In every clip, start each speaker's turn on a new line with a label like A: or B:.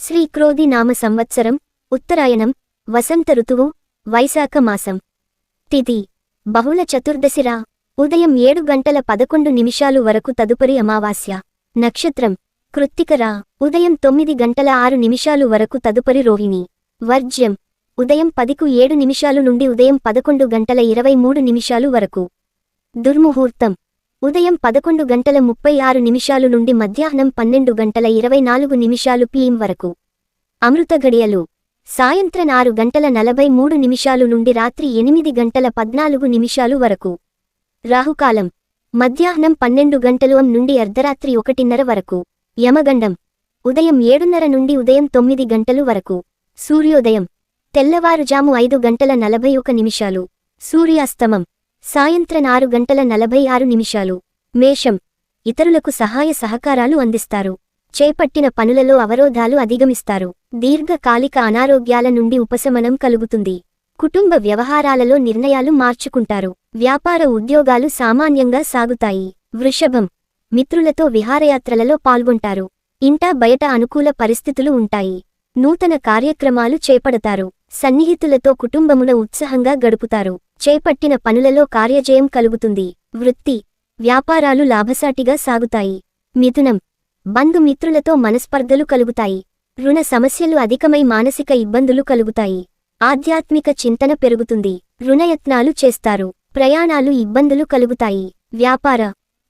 A: శ్రీక్రోధి నామ సంవత్సరం ఉత్తరాయణం వసంత ఋతువు వైశాఖ మాసం. తిథి. బహుళ చతుర్దశిరా ఉదయం ఏడు గంటల పదకొండు నిమిషాలు వరకు తదుపరి అమావాస్య. నక్షత్రం. కృత్తికరా ఉదయం తొమ్మిది గంటల ఆరు నిమిషాలు వరకు తదుపరి రోహిణి. వర్జ్యం. ఉదయం పదికు ఏడు నిమిషాలు నుండి ఉదయం పదకొండు గంటల ఇరవై మూడు నిమిషాలు వరకు. దుర్ముహూర్తం. ఉదయం పదకొండు గంటల ముప్పై ఆరు నిమిషాలు నుండి మధ్యాహ్నం పన్నెండు గంటల ఇరవై నాలుగు నిమిషాలు పిఎం వరకు. అమృత గడియలు. సాయంత్రం ఆరు గంటల నలభై మూడు నిమిషాలు నుండి రాత్రి ఎనిమిది గంటల పద్నాలుగు నిమిషాలు వరకు. రాహుకాలం. మధ్యాహ్నం పన్నెండు గంటలు అం నుండి అర్ధరాత్రి ఒకటిన్నర వరకు. యమగండం. ఉదయం ఏడున్నర నుండి ఉదయం తొమ్మిది గంటలు వరకు. సూర్యోదయం. తెల్లవారుజాము ఐదు గంటల నలభై ఒక నిమిషాలు. సూర్యాస్తమం. సాయంత్రం ఆరు గంటల నలభై ఆరు నిమిషాలు. మేషం. ఇతరులకు సహాయ సహకారాలు అందిస్తారు. చేపట్టిన పనులలో అవరోధాలు అధిగమిస్తారు. దీర్ఘకాలిక అనారోగ్యాల నుండి ఉపశమనం కలుగుతుంది. కుటుంబ వ్యవహారాలలో నిర్ణయాలు మార్చుకుంటారు. వ్యాపార ఉద్యోగాలు సామాన్యంగా సాగుతాయి. వృషభం. మిత్రులతో విహారయాత్రలలో పాల్గొంటారు. ఇంటా బయట అనుకూల పరిస్థితులు ఉంటాయి. నూతన కార్యక్రమాలు చేపడతారు. సన్నిహితులతో కుటుంబమున ఉత్సాహంగా గడుపుతారు. చేపట్టిన పనులలో కార్యజయం కలుగుతుంది. వృత్తి వ్యాపారాలు లాభసాటిగా సాగుతాయి. మిథునం బంధుమిత్రులతో మనస్పర్ధలు కలుగుతాయి. రుణ సమస్యలు అధికమై మానసిక ఇబ్బందులు కలుగుతాయి. ఆధ్యాత్మిక చింతన పెరుగుతుంది. రుణయత్నాలు చేస్తారు. ప్రయాణాలు ఇబ్బందులు కలుగుతాయి. వ్యాపార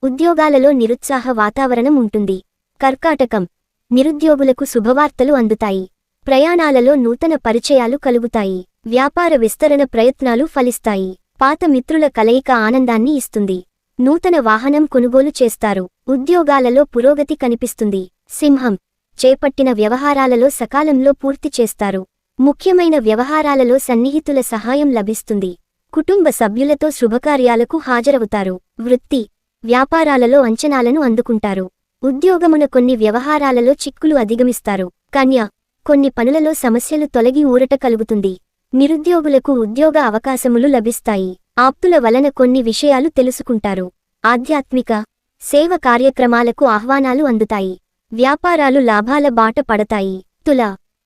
A: ఉద్యోగాలలో నిరుత్సాహ వాతావరణం ఉంటుంది. కర్కాటకం నిరుద్యోగులకు శుభవార్తలు అందుతాయి. ప్రయాణాలలో నూతన పరిచయాలు కలుగుతాయి. వ్యాపార విస్తరణ ప్రయత్నాలు ఫలిస్తాయి. పాత మిత్రుల కలయిక ఆనందాన్ని ఇస్తుంది. నూతన వాహనం కొనుగోలు చేస్తారు. ఉద్యోగాలలో పురోగతి కనిపిస్తుంది. సింహం చేపట్టిన వ్యవహారాలలో సకాలంలో పూర్తి చేస్తారు. ముఖ్యమైన వ్యవహారాలలో సన్నిహితుల సహాయం లభిస్తుంది. కుటుంబ సభ్యులతో శుభకార్యాలకు హాజరవుతారు. వృత్తి వ్యాపారాలలో అంచనాలను అందుకుంటారు. ఉద్యోగమున కొన్ని వ్యవహారాలలో చిక్కులు అధిగమిస్తారు. కన్య కొన్ని పనులలో సమస్యలు తొలగి ఊరట కలుగుతుంది. నిరుద్యోగులకు ఉద్యోగ అవకాశములు లభిస్తాయి. ఆప్తుల వలన కొన్ని విషయాలు తెలుసుకుంటారు. ఆధ్యాత్మిక సేవ కార్యక్రమాలకు ఆహ్వానాలు అందుతాయి. వ్యాపారాలు లాభాల బాట పడతాయి. తుల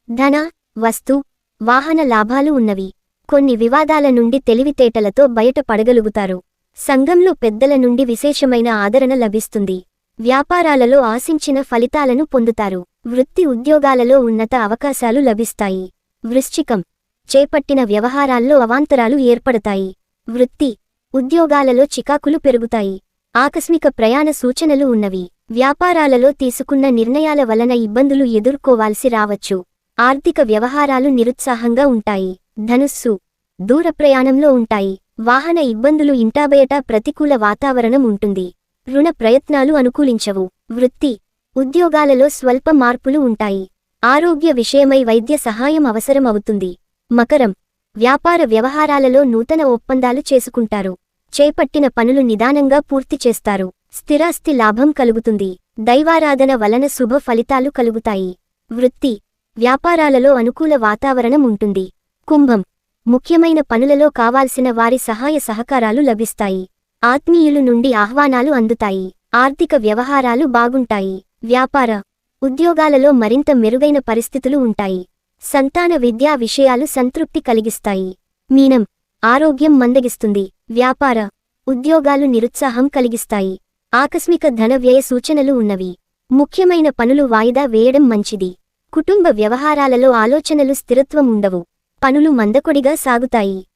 A: ధన వస్తు వాహన లాభాలు ఉన్నవి. కొన్ని వివాదాల నుండి తెలివితేటలతో బయట పడగలుగుతారు. సంఘంలో పెద్దల నుండి విశేషమైన ఆదరణ లభిస్తుంది. వ్యాపారాలలో ఆశించిన ఫలితాలను పొందుతారు. వృత్తి ఉద్యోగాలలో ఉన్నత అవకాశాలు లభిస్తాయి. వృశ్చికం. చేపట్టిన వ్యవహారాల్లో అవాంతరాలు ఏర్పడతాయి. వృత్తి. ఉద్యోగాలలో చికాకులు పెరుగుతాయి. ఆకస్మిక ప్రయాణ సూచనలు ఉన్నవి. వ్యాపారాలలో తీసుకున్న నిర్ణయాల వలన ఇబ్బందులు ఎదుర్కోవాల్సి రావచ్చు. ఆర్థిక వ్యవహారాలు నిరుత్సాహంగా ఉంటాయి. ధనుస్సు. దూర ప్రయాణంలో ఉంటాయి. వాహన ఇబ్బందులు ఇంటాబయట ప్రతికూల వాతావరణం ఉంటుంది. రుణ ప్రయత్నాలు అనుకూలించవు. వృత్తి. ఉద్యోగాలలో స్వల్ప మార్పులు ఉంటాయి. ఆరోగ్య విషయమై వైద్య సహాయం అవసరం అవుతుంది మకరం వ్యాపార వ్యవహారాలలో నూతన ఒప్పందాలు చేసుకుంటారు. చేపట్టిన పనులు నిదానంగా పూర్తి చేస్తారు. స్థిరాస్తి లాభం కలుగుతుంది. దైవారాధన వలన శుభ ఫలితాలు కలుగుతాయి. వృత్తి వ్యాపారాలలో అనుకూల వాతావరణం ఉంటుంది. కుంభం ముఖ్యమైన పనులలో కావాల్సిన వారి సహాయ సహకారాలు లభిస్తాయి. ఆత్మీయులు నుండి ఆహ్వానాలు అందుతాయి. ఆర్థిక వ్యవహారాలు బాగుంటాయి. వ్యాపార ఉద్యోగాలలో మరింత మెరుగైన పరిస్థితులు ఉంటాయి. సంతాన విద్యా విషయాలు సంతృప్తి కలిగిస్తాయి. మీనం ఆరోగ్యం మందగిస్తుంది. వ్యాపార ఉద్యోగాలు నిరుత్సాహం కలిగిస్తాయి. ఆకస్మిక ధన వ్యయ సూచనలు ఉన్నవి. ముఖ్యమైన పనులు వాయిదా వేయడం మంచిది. కుటుంబ వ్యవహారాలలో ఆలోచనలు స్థిరత్వం ఉండవు. పనులు మందకొడిగా సాగుతాయి.